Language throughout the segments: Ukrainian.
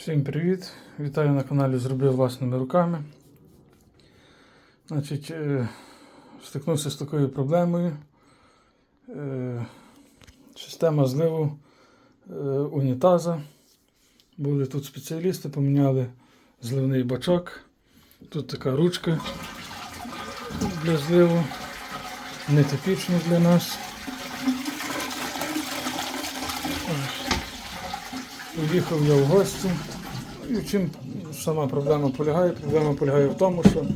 Всім привіт! Вітаю на каналі Зробив власними руками. Значить, е, стикнувся з такою проблемою. Е, Система зливу е, унітаза. Були тут спеціалісти, поміняли зливний бачок. Тут така ручка для зливу. Нетипічно для нас. Поїхав я в гості. І в чим сама проблема полягає? Проблема полягає в тому, що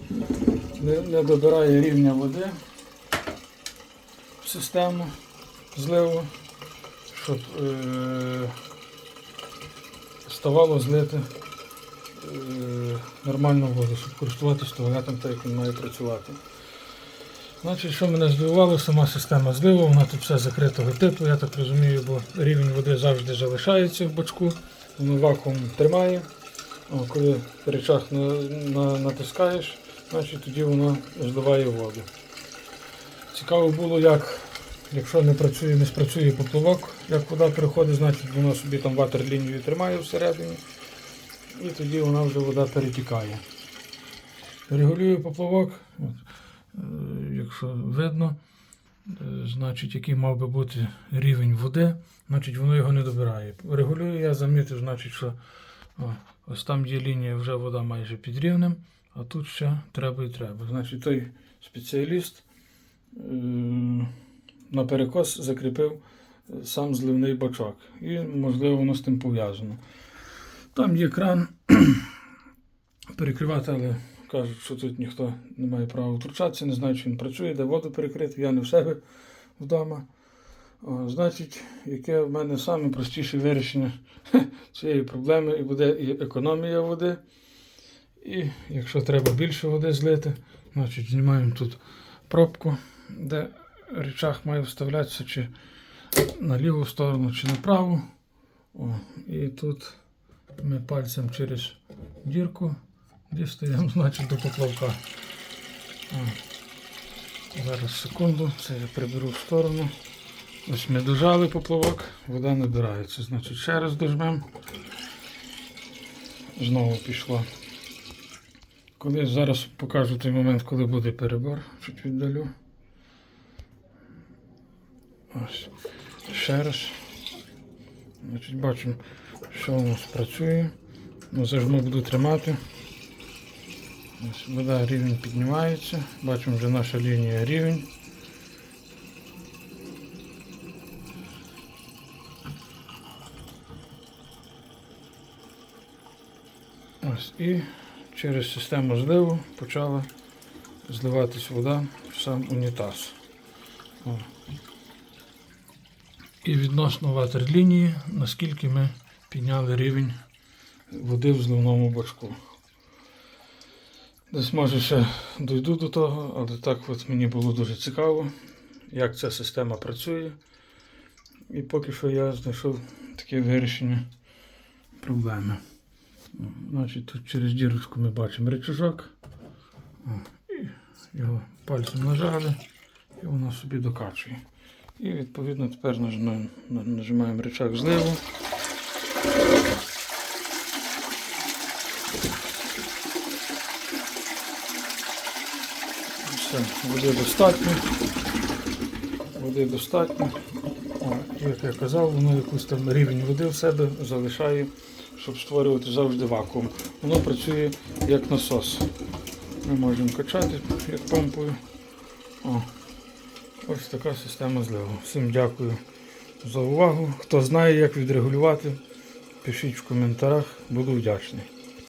не, не добирає рівня води в систему зливу, щоб е, ставало злити е, нормальну воду, щоб користуватися туалетом так, як він має працювати. Значить, що мене здивувало, сама система зливу, вона тут все закритого типу, я так розумію, бо рівень води завжди залишається в бачку, воно вакуум тримає. О, коли речах на, на, натискаєш, значить тоді воно зливає воду. Цікаво було, як, якщо не працює, не спрацює поплавок, як вода переходить, значить воно собі там ватерлінію тримає всередині, і тоді вона вже вода перетікає. Регулюю поплавок. Е, Якщо видно, е, значить, який мав би бути рівень води, значить воно його не добирає. Регулюю, я замітив, значить, що о, ось там є лінія, вже вода майже під рівнем, а тут ще треба і треба. Значить, той спеціаліст е, на перекос закріпив е, сам зливний бачок. І, можливо, воно з тим пов'язано. Там є кран перекривати, але кажуть, що тут ніхто не має права втручатися, не знаю, чи він працює, де воду перекрити, я не в себе вдома. О, значить, яке в мене саме простіше вирішення цієї проблеми і буде і економія води. І якщо треба більше води злити, значить знімаємо тут пробку, де речах має вставлятися чи на ліву сторону, чи на праву. О, і тут ми пальцем через дірку дістаємо, значить, до поплавка. О, зараз секунду, це я приберу в сторону. Ось ми дожали поплавок, вода набирається. Значить, ще раз дожмемо. Знову пішло. Коли зараз покажу той момент, коли буде перебор, чуть віддалю. Ось. Ще раз. Значить, бачимо, що у нас працює. Ну, зажму буду тримати. Вода рівень піднімається. Бачимо вже наша лінія рівень. Ось і через систему зливу почала зливатись вода в сам унітаз. О. І відносно ватерлінії, наскільки ми підняли рівень води в зливному бачку. Десь може ще дойду до того, але так от мені було дуже цікаво, як ця система працює. І поки що я знайшов таке вирішення проблеми. Значить, тут через дірочку ми бачимо речажок. І його пальцем нажали і воно собі докачує. І відповідно тепер нажимаємо, нажимаємо речах зливу. Все, води достатньо. Води достатньо. О, як я казав, воно якийсь там рівень води в себе залишає, щоб створювати завжди вакуум. Воно працює як насос. Ми можемо качати як помпою. О, ось така система зливу. Всім дякую за увагу. Хто знає, як відрегулювати, пишіть в коментарях, буду вдячний.